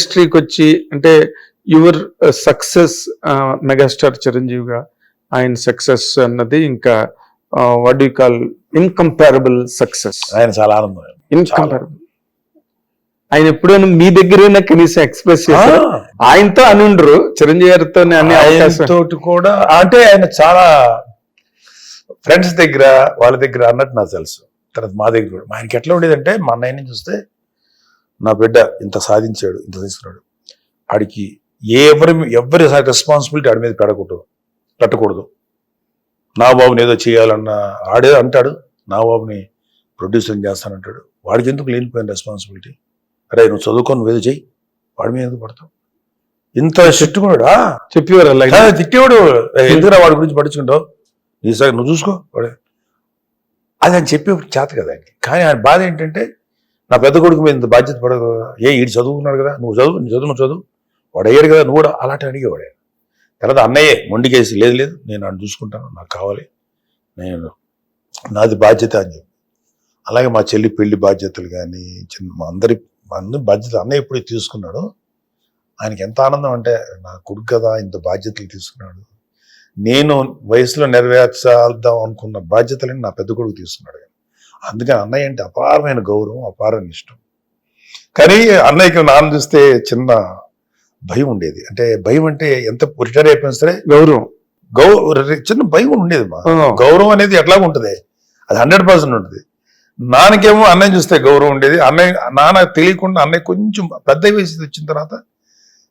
ఇండస్ట్రీకి వచ్చి అంటే యువర్ సక్సెస్ మెగాస్టార్ చిరంజీవిగా ఆయన సక్సెస్ అన్నది ఇంకా what you call incomparable success ఆయన చాలా ఆనందం. ఇన్కంపారబుల్ ఆయన ఎప్పుడైనా మీ దగ్గరైనా కనీసం ఎక్స్ప్రెస్ చేశారు? ఆయనతో అని ఉండరు. చిరంజీవి గారితో తోటి కూడా అంటే ఆయన చాలా ఫ్రెండ్స్ దగ్గర వాళ్ళ దగ్గర అన్నట్టు నాకు తెలుసు. తర్వాత మా దగ్గర కూడా. ఆయనకి ఎట్లా ఉండేదంటే మా అన్నయ్యని చూస్తే నా బిడ్డ ఇంత సాధించాడు ఇంత తీసుకున్నాడు. ఆడికి ఏ ఎవరి ఎవరి రెస్పాన్సిబిలిటీ ఆడి మీద పెడకూడదు పెట్టకూడదు. నా బాబుని ఏదో చేయాలన్న ఆడే అంటాడు నా బాబుని ప్రొడ్యూసర్ చేస్తానంటాడు. వాడికి ఎందుకు లేనిపోయిన రెస్పాన్సిబిలిటీ అరే నువ్వు చదువుకొని నువ్వు ఏదో చెయ్యి వాడి మీద ఎందుకు పడతావు? ఇంత షిట్టు కూడా చెప్పేవారు తిట్టేవాడు. ఎందుకురా వాడి గురించి పట్టించుకుంటావు? నీ సగం నువ్వు చూసుకో వాడే. అది అని చెప్పి చేత కదా కానీ ఆయన బాధ ఏంటంటే నా పెద్ద కొడుకు మీద ఇంత బాధ్యత పడదు ఏ ఈడు చదువుకున్నాడు కదా నువ్వు చదువు నీ చదువు నువ్వు చదువు. వాడు అయ్యాడు కదా నువ్వు కూడా అలాంటి అడిగేవాడే తర్వాత అన్నయ్యే మొండికేసి లేదు లేదు నేను ఆయన చూసుకుంటాను నాకు కావాలి నేను నాది బాధ్యత అని చెప్పి. అలాగే మా చెల్లి పెళ్ళి బాధ్యతలు కానీ చిన్న మా అందరి మా అందరి బాధ్యత అన్నయ్య ఎప్పుడు తీసుకున్నాడు. ఆయనకి ఎంత ఆనందం అంటే నా కొడుకు కదా ఇంత బాధ్యతలు తీసుకున్నాడు. నేను వయసులో నెరవేర్చాల్దాం అనుకున్న బాధ్యతలని నా పెద్ద కొడుకు తీసుకున్నాడు. అందుకని అన్నయ్య అంటే అపారమైన గౌరవం అపారమైన ఇష్టం. కానీ అన్నయ్యకి నాన్న చూస్తే చిన్న భయం ఉండేది. అంటే భయం అంటే ఎంత రిటైర్ అయిపోయినా సరే గౌరవం. గౌ చిన్న భయం ఉండేది మా గౌరవం అనేది ఎట్లా ఉంటుంది. అది హండ్రెడ్ పర్సెంట్ ఉంటుంది. నాన్నకేమో అన్నయ్య చూస్తే గౌరవం ఉండేది. అన్నయ్య నాన్న తెలియకుండా అన్నయ్య కొంచెం పెద్ద వయసు వచ్చిన తర్వాత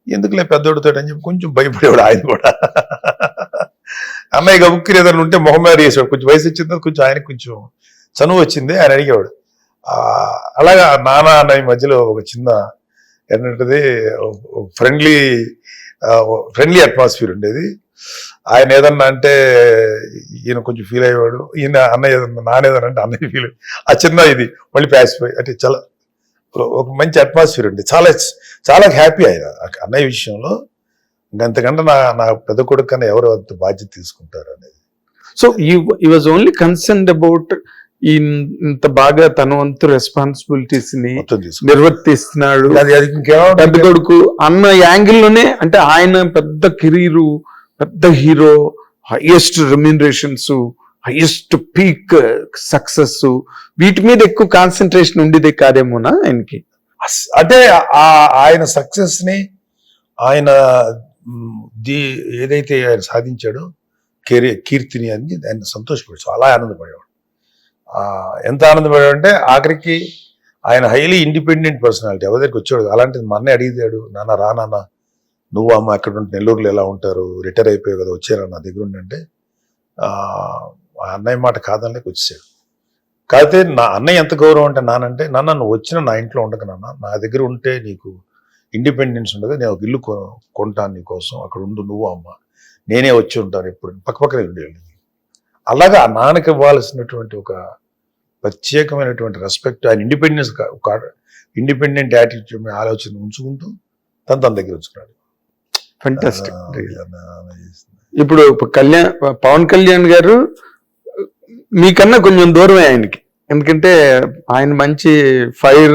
ఎందుకులే పెద్దోడితో అని చెప్పి కొంచెం భయపడేవాడు ఆయన కూడా. అన్నయ్య గబుక్కి ఏదైనా ఉంటే మొహం మీద వేసాడు కొంచెం వయసు వచ్చిన తర్వాత కొంచెం ఆయనకి కొంచెం చనువు వచ్చింది ఆయన అడిగేవాడు. అలాగా నాన్న అన్నయ్య మధ్యలో ఒక చిన్న ఏంటంటే ఫ్రెండ్లీ ఫ్రెండ్లీ అట్మాస్ఫియర్ ఉండేది. ఆయన ఏదన్నా అంటే ఈయన కొంచెం ఫీల్ అయ్యేవాడు. ఈయన అన్నయ్య ఏదన్నా నాన్న అంటే అన్నయ్య ఫీల్ ఆ చిన్న ఇది మళ్ళీ ప్యాసిపోయి అంటే చాలా ఒక మంచి అట్మాస్ఫియర్ ఉంది చాలా చాలా హ్యాపీ ఆయన ఆ అన్నయ్య విషయంలో. అంతకంటే నా నా పెద్ద కొడుకు కన్నా ఎవరు అంత బాధ్యత తీసుకుంటారు అనేది. సో ఈ వాజ్ ఓన్లీ కన్సర్న్ అబౌట్ ఇంత బాగా తన వంతు రెస్పాన్సిబిలిటీస్ని నిర్వర్తిస్తున్నాడు. అది అది ఇంకేమో పెద్ద కొడుకు అన్న యాంగిల్లోనే అంటే ఆయన పెద్ద కెరీరు పెద్ద hero highest remunerations highest peak success వీటి మీద ఎక్కువ కాన్సన్ట్రేషన్ ఉండేదే కాదేమోనా ఆయనకి? అంటే ఆ ఆయన సక్సెస్ని ఆయన ఏదైతే ఆయన సాధించాడో కెరీ కీర్తిని అని ఆయన సంతోషపడి చాలా ఆనందపడేవాడు. ఎంత ఆనందపడేవాడు అంటే ఆఖరికి ఆయన హైలీ ఇండిపెండెంట్ పర్సనాలిటీ ఎవరి దగ్గరికి వచ్చాడు అలాంటిది మా అన్నయ్య అడిగాడు నాన్న రా నాన్న నువ్వు అమ్మ అక్కడ ఉంటే నెల్లూరులో ఎలా ఉంటారు? రిటైర్ అయిపోయావు కదా వచ్చారా నా దగ్గర ఉండి ఆ అన్నయ్య మాట కాదనలేక వచ్చేసాడు. కాకపోతే నా అన్నయ్య ఎంత గౌరవం అంటే నానంటే నాన్న నువ్వు వచ్చిన నా ఇంట్లో ఉండక నాన్న. నా దగ్గర ఉంటే నీకు ఇండిపెండెన్స్ ఉండదు. నేను ఒక ఇల్లు కొ- కొంటాను నీకోసం. అక్కడ ఉండు నువ్వు అమ్మ. నేనే వచ్చి ఉంటాను ఎప్పుడు. పక్కపక్కనే ఉండేవాళ్ళు. అలాగా ఆ నాన్నకి ఇవ్వాల్సినటువంటి ఒక ప్రత్యేకమైనటువంటి రెస్పెక్ట్ ఆయన ఇండిపెండెన్స్ ఇండిపెండెంట్ యాటిట్యూడ్ ఆలోచన ఉంచుకుంటూ తను తన దగ్గర ఉంచుకున్నాడు. ఇప్పుడు కళ్యాణ్ పవన్ కళ్యాణ్ గారు మీకన్నా కొంచెం దూరమే ఆయనకి ఎందుకంటే ఆయన మంచి ఫైర్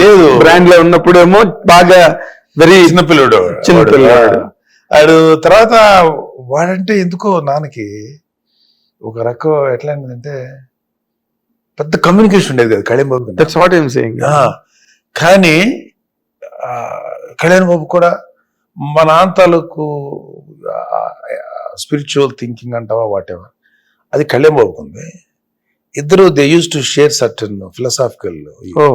లేదు. బ్రాండ్లో ఉన్నప్పుడేమో బాగా వెరీ చిన్న పిల్లడు చిన్న వాడు. పిల్లవాడు. వాడు తర్వాత వాడంటే ఎందుకో నాన్నకి ఒక రకం ఎట్లా అంటే పెద్ద కమ్యూనికేషన్ ఉండేది కదా Kalyan Babu that's what I'm saying కానీ కళ్యాణ్ బాబు కూడా మా నాన్న తాలూకు స్పిరిచువల్ థింకింగ్ అంటావా వాట్ ఎవర్ అది కళ్యాణ్ బాబుకు ఉంది. ఇద్దరు they use to share certain philosophical ఓ.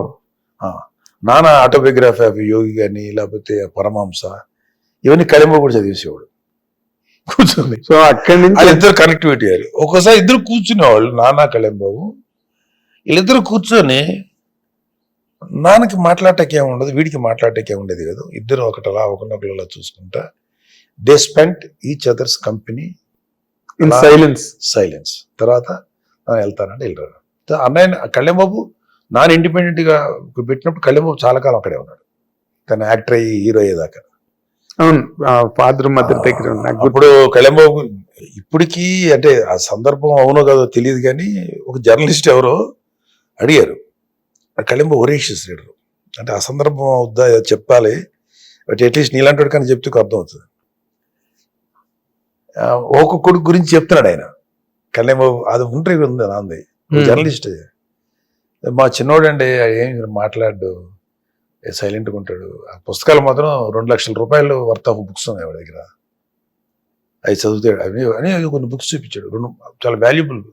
నాన్న ఆటోబయోగ్రఫీ ఆఫ్ యోగి కానీ లేకపోతే పరమాంస ఇవన్నీ కళ్యాణ్ బాబు కూడా చదివేసేవాడు. కూర్చొని సో అక్కడి నుంచి వాళ్ళిద్దరు కనెక్టివిటీ అది. ఒక్కోసారి ఇద్దరు కూర్చునేవాళ్ళు నాన్న కళ్యాణ్ బాబు వీళ్ళిద్దరు కూర్చొని నాన్నకి మాట్లాడటానికి ఏమి ఉండదు వీడికి మాట్లాడటానికి ఏమి ఉండేది కదా. ఇద్దరు ఒకటలా ఒకరినొకరు చూసుకుంటా. They spent each others company in silence silence తర్వాత "ఆ, వెళ్తానంటే వెళ్ళారు. త- అన్నయ్య కళ్యాణ్ బాబు నాన్న ఇండిపెండెంట్గా పెట్టినప్పుడు కళ్యాణ్ బాబు చాలా కాలం అక్కడే ఉన్నాడు. తను యాక్టర్ అయ్యి హీరో అయ్యేదాకా. అవును ఫాదర్ మదర్ దగ్గర ఉన్న. good- అప్పుడు కళ్యాణ్ బాబు ఇప్పటికీ అంటే ఆ సందర్భం అవునో కాదో తెలియదు కానీ ఒక జర్నలిస్ట్ ఎవరో అడిగారు. కళ్యాణ్ బాబు ఒరేషియస్ లీడర్. అంటే ఆ సందర్భం అవుద్దా చెప్పాలి. బట్ అట్లీస్ట్ నీలాంటి కానీ చెప్తే అర్థం అవుతుంది. ఆ, ఒక కొడుకు గురించి చెప్తున్నాడు ఆయన. కళ్యాణ్ అది ఇంటర్వ్యూ ఉంది నాంది. జర్నలిస్ట్. మా చిన్నోడు అండి ఏం మాట్లాడు సైలెంట్గా ఉంటాడు. ఆ పుస్తకాలు మాత్రం రెండు లక్షల రూపాయలు వర్త్ ఆఫ్ బుక్స్ ఉన్నాయి వాడి దగ్గర. అవి చదువుతాడు అవి అని కొన్ని బుక్స్ చూపించాడు. రెండు చాలా valuable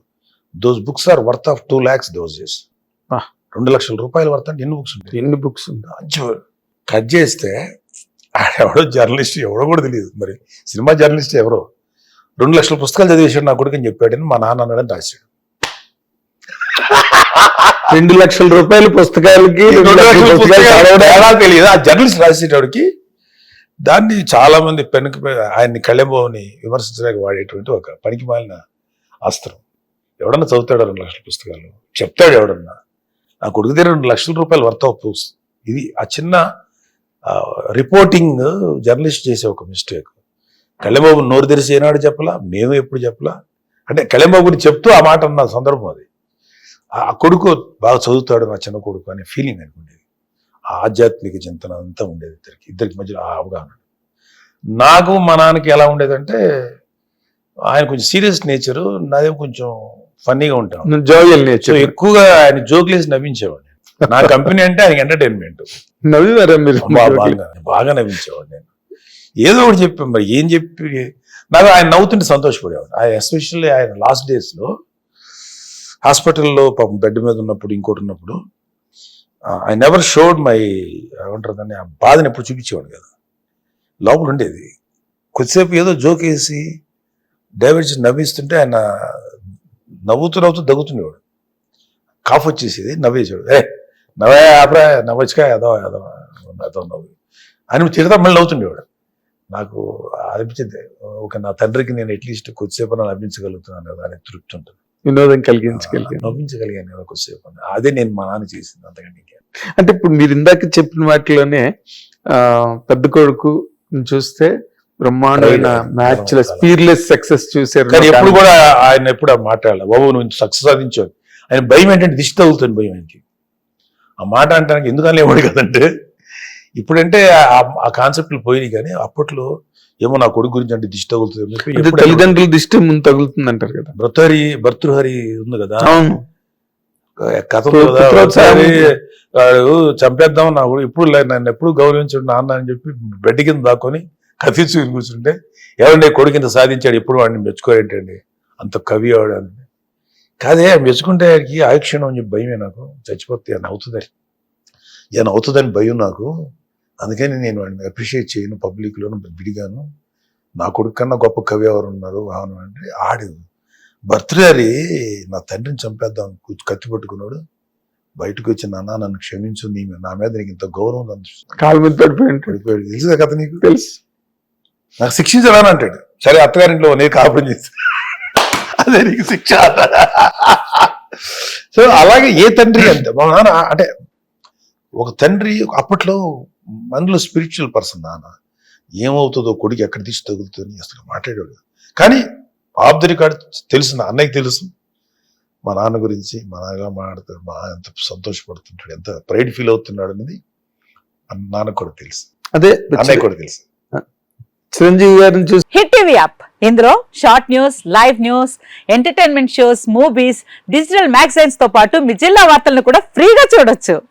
those books are worth of two lakhs those days. రెండు లక్షల రూపాయలు వర్త్ అంటే ఎన్ని బుక్స్ ఉంటాయి? ఎన్ని బుక్స్ మంచి కట్ చేస్తే ఎవడో జర్నలిస్ట్ ఎవడో కూడా తెలియదు. మరి సినిమా జర్నలిస్ట్ ఎవరో? రెండు లక్షల పుస్తకాలు చదివేశాడు నా కొడుకు అని చెప్పాడని మా నాన్న అన్నాడని రాశాడు. రెండు లక్షల రూపాయల పుస్తకాలకి ఎలా తెలియదు? ఆ జర్నలిస్ట్ రాసేటోడికి దాన్ని చాలా మంది పెనుక ఆయన్ని కళ్యాణబాబుని విమర్శించడానికి వాడేటువంటి ఒక పనికి మాలిన అస్త్రం. ఎవడన్నా చదువుతాడు రెండు లక్షల పుస్తకాలు? చెప్తాడు ఎవడన్నా? నా కొడుకు రెండు లక్షల రూపాయలు వర్త్ ఆఫ్ ఇది ఆ చిన్న రిపోర్టింగ్ జర్నలిస్ట్ చేసే ఒక మిస్టేక్. కళ్యాణబాబు నోరు తెరిచి ఏనాడు చెప్పలా? మేము ఎప్పుడు చెప్పలా? అంటే కళ్యాణబాబుని చెప్తూ ఆ మాట అన్న సందర్భం అది. ఆ ఆ కొడుకు బాగా చదువుతాడు నా చిన్న కొడుకు అనే ఫీలింగ్ అనుకుండేది ఆ ఆధ్యాత్మిక చింతన అంతా ఉండేది ఇద్దరికి. ఇద్దరికి మధ్యలో ఆ అవగాహన. నాకు మా నాన్నకి ఎలా ఉండేదంటే ఆయన కొంచెం సీరియస్ నేచరు నాదేమో కొంచెం ఫన్నీగా ఉంటాం. జోయల్ సో నేచర్ ఎక్కువగా ఆయన జోక్లేసి నవ్వించేవాడిని. నా కంపెనీ అంటే ఆయనకి ఎంటర్టైన్మెంట్ మీరు? బాగా బాగా నవ్వించేవాడు నేను. ఏదో ఒకటి చెప్పాం మరి. ఏం చెప్పి నాకు ఆయన నవ్వుతుంటే సంతోషపడేవాడు ఆయన ఎస్పెషల్లీ ఆయన లాస్ట్ డేస్లో హాస్పిటల్లో పాపం బెడ్ మీద ఉన్నప్పుడు ఇంకోటి ఉన్నప్పుడు ఐ నెవర్ షోడ్ మై ఏమంటారు దాన్ని ఆ బాధని ఎప్పుడు చూపించేవాడు కదా. లోపల ఉండేది. కొద్దిసేపు ఏదో జోక్ వేసి డైవర్స్ నవ్విస్తుంటే ఆయన నవ్వుతూ నవ్వుతూ దగ్గుతుండేవాడు. కాఫ్ వచ్చేసేది నవ్వేసాడు ఏ నవ్వే అప్పుడే నవ్వచ్చుగా ఏదో ఏదో ఏదో నవ్వు. అని తిడతా మళ్ళీ నవ్వుతుండేవాడు. నాకు అనిపించింది ఒక నా తండ్రికి నేను అట్లీస్ట్ కొద్దిసేపు నవ్వించగలుగుతున్నాను కదా అని తృప్తి ఉంటుంది. వినోదం కలిగించగలిగాను నవ్వించగలిగాను కదా కొద్దిసేపు. అదే నేను మా నాన్న చేసింది అంతకంటే. అంటే ఇప్పుడు మీరు ఇందాక చెప్పిన వాటిలోనే ఆ పెద్ద కొడుకు చూస్తే బ్రహ్మాండమైన. మ్యాచ్లో స్పీర్లెస్ సక్సెస్ చూసారు కానీ ఎప్పుడు కూడా ఆయన ఎప్పుడు మాట్లాడాలి బాబు నువ్వు సక్సెస్ సాధించావు ఆయన భయం ఏంటంటే దిష్టి తగులుతుంది భయం ఆయనకి ఆ మాట అంటానికి ఎందుకని లేవాడు కదంటే ఇప్పుడంటే ఆ- ఆ కాన్సెప్ట్లు పోయినాయి కానీ అప్పట్లో ఏమో నా కొడుకు గురించి అంటే దిష్టి తగులుతుంది చెప్పి తల్లిదండ్రుల దృష్టి ముందు తగులుతుంది అంటారు కదా. భర్తహరి భర్తృహరి ఉంది కదా. అవును. కథ పు- ఉంది కదా, పుత్రోత్సాహం. భర్తృహరి వాడు చంపేద్దాం నా కూడా ఇప్పుడు నన్ను ఎప్పుడు గౌరవించడు నాన్న అని చెప్పి బెడ్ కింద దాక్కొని కథించి కూర్చుంటే ఎవరండి కొడుకు ఇంత సాధించాడు? ఎప్పుడు వాడిని మెచ్చుకోరేంటండి అంత కవి వాడు అని. కాదే మెచ్చుకుంటే ఆయుక్షణం అని చెప్పి భయమే నాకు. చచ్చిపోతే అని అవుతుందని. ఏమైనా అవుతుందని భయం నాకు. అందుకని నేను వాడిని అప్రిషియేట్ చేయను పబ్లిక్లోను విడిగాను నా కొడుకు కన్నా గొప్ప కవి ఎవరు ఉన్నారు అవును అంటే ఆడు భర్తృహరి నా తండ్రిని చంపేద్దాం కత్తి పట్టుకున్నాడు. బయటకు వచ్చి నాన్న నన్ను క్షమించు నీ నా మీద నీకు ఇంత గౌరవం ఉంది" అని కాలు పడిపోయాడు. తెలుసు కథ నీకు? తెలుసు. నాకు శిక్షించరాని అంటాడు. సరే అత్తగారింట్లో నేను కాపురం చేసి అదే నీకు శిక్ష సో అలాగే ఏ తండ్రి అంతే మా నాన్న అంటే ఒక తండ్రి అప్పట్లో మనలో స్పిరిచువల్ పర్సన్ నాన్న. ఏమవుతుందో కొడుకు ఎక్కడ తీసి తగులుతుంది అసలు మాట్లాడాడు కానీ ఆఫ్ ది రికార్డ్ తెలుసు నా అన్నయ్యకి తెలుసు. మా నాన్న గురించి మా నాన్న ఎలా మాట్లాడతాడు మా నాన్న ఎంత సంతోషపడుతుంటాడు ఎంత ప్రైడ్ ఫీల్ అవుతున్నాడు అనేది అన్న- నాన్నకు కూడా తెలుసు. అదే అన్నయ్య కూడా తెలుసు. చిరంజీవి గారిని చూసి హిట్ టీవీ యాప్ ఇందులో short news live news entertainment shows movies digital మ్యాగజైన్స్తో పాటు మీ జిల్లా వార్తలను కూడా ఫ్రీగా చూడొచ్చు.